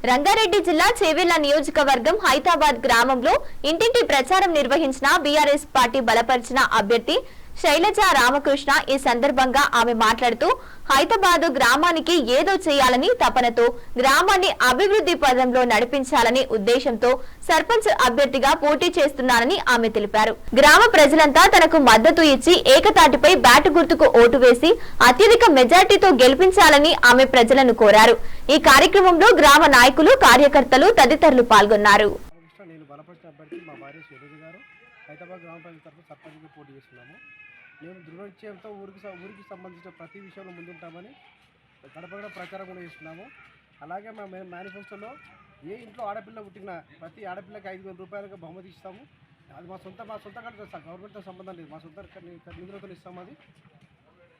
రంగారెడ్డి జిల్లా చేవెళ్ళ నియోజకవర్గం హైదరాబాద్ గ్రామంలో ఇంటింటి ప్రచారం నిర్వహించిన బీఆర్ఎస్ పార్టీ బలపరిచిన అభ్యర్థి శైలజ రామకృష్ణ ఈ సందర్భంగా ఆమె మాట్లాడుతూ హైదరాబాద్ గ్రామానికి ఏదో చేయాలని తపనతో గ్రామాన్ని అభివృద్ధి పదంలో నడిపించాలనే ఉద్దేశంతో సర్పంచ్ అభ్యర్థిగా పోటీ చేస్తున్నానని ఆమె తెలిపారు. గ్రామ ప్రజలంతా తనకు మద్దతు ఇచ్చి ఏకతాటిపై బ్యాటు గుర్తుకు ఓటు వేసి అత్యధిక మెజార్టీతో గెలిపించాలని ఆమె ప్రజలను కోరారు. ఈ కార్యక్రమంలో గ్రామ నాయకులు కార్యకర్తలు తదితరులు పాల్గొన్నారు. నేను బలపరిచిన అభ్యర్థి మా భార్య శైలజ గారు. హైదరాబాద్ గ్రామ పంచాయతీ తరఫున సర్పంచ్గా పోటీ చేస్తున్నాము. మేము దృఢనిశ్చయంతో ఊరికి ఊరికి సంబంధించిన ప్రతి విషయంలో ముందుంటామని గడప గడప ప్రచారం కూడా చేస్తున్నాము. అలాగే మా మేనిఫెస్టోలో ఏ ఇంట్లో ఆడపిల్ల పుట్టినా ప్రతి ఆడపిల్లకి ఐదు వేల రూపాయలకు బహుమతి ఇస్తాము. అది మా సొంత మా సొంత ఖర్చు సార్ గవర్నమెంట్తో సంబంధం లేదు. మా సొంత నిధులతో ఇస్తాము అది.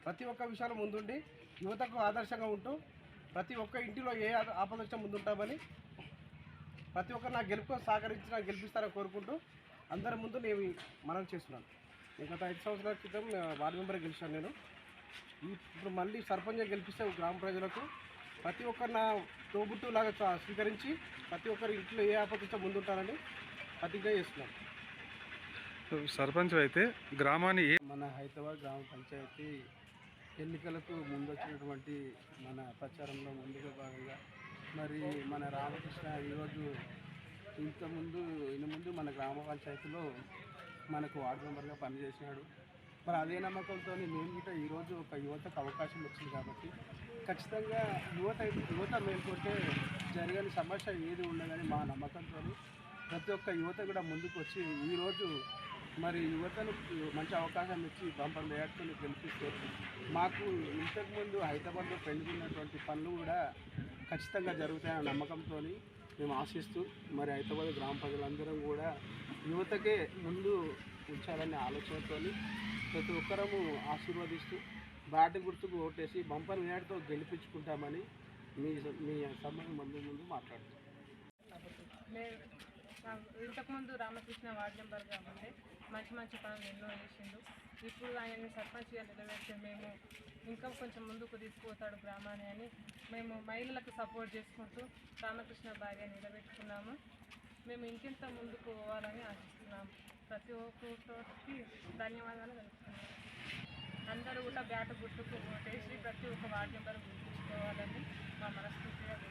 ప్రతి ఒక్క విషయాలు ముందుండి యువతకు ఆదర్శంగా ఉంటూ ప్రతి ఒక్క ఇంటిలో ఏ ఆపద వచ్చినా ముందుంటామని ప్రతి ఒక్కరు నా గెలుపు సహకరించి నాకు గెలిపిస్తారని కోరుకుంటూ అందరి ముందు నేను మనం చేస్తున్నాను. నేను గత ఐదు సంవత్సరాల క్రితం వార్డు మెంబర్ గెలిచాను నేను. ఇప్పుడు మళ్ళీ సర్పంచ్గా గెలిపిస్తే గ్రామ ప్రజలకు ప్రతి ఒక్కరు నా తోబుట్టు లాగా స్వీకరించి ప్రతి ఒక్కరి ఇంట్లో ఏ ఆపద ముందుంటానని ప్రతిజ్ఞ చేస్తున్నాను. సర్పంచ్ అయితే గ్రామాన్ని మన హైదరాబాద్ గ్రామ పంచాయతీ ఎన్నికలకు ముందు వచ్చినటువంటి మన ప్రచారంలో ముందుగా భాగంగా మరి మన రామకృష్ణ ఈరోజు ఇంతకుముందు ఈయన ముందు మన గ్రామ పంచాయతీలో మనకు వార్డు మెంబర్గా పనిచేసినాడు మరి అదే నమ్మకంతో మేము కూడా ఈరోజు ఒక యువతకు అవకాశం వచ్చింది కాబట్టి ఖచ్చితంగా యువత యువత మేల్కొంటే జరగని సమస్య ఏది ఉండదని మా నమ్మకంతో ప్రతి ఒక్క యువత కూడా ముందుకు వచ్చి ఈరోజు మరి యువతను మంచి అవకాశం ఇచ్చి బంపర్ మేయర్తో గెలిపిస్తే మాకు ఇంతకుముందు హైదరాబాద్లో పెంచుకున్నటువంటి పనులు కూడా ఖచ్చితంగా జరుగుతాయన్న నమ్మకంతో మేము ఆశిస్తూ మరి హైదరాబాద్ గ్రామ ప్రజలందరం కూడా యువతకే ముందు ఉంచాలనే ఆలోచనతో ప్రతి ఒక్కరము ఆశీర్వదిస్తూ బ్యాట్ గుర్తుకు ఓటేసి బంపర్ మేయర్తో గెలిపించుకుంటామని మీ మీ సమయం ముందు ముందు మాట్లాడుతాం ఇంతకుముందు రామకృష్ణ వార్డ్ మెంబర్గా ఉండే మంచి మంచి పనులు ఎన్నో చేసిండు. ఇప్పుడు ఆయన్ని సర్పంచ్గా నిలబెడితే మేము ఇంకా కొంచెం ముందుకు తీసుకుపోతాడు గ్రామాన్ని అని మేము మహిళలకు సపోర్ట్ చేసుకుంటూ రామకృష్ణ భార్య నిలబెట్టుకున్నాము. మేము ఇంకింత ముందుకు పోవాలని ఆశిస్తున్నాము. ప్రతి ఒక్కరికి ధన్యవాదాలు తెలుపుతున్నాము. అందరూ కూడా బ్యాట గుర్తుకు ఓటేసి ప్రతి ఒక్క వార్డు మెంబర్ గుర్తుంచుకోవాలని మా మనస్ఫూర్తిగా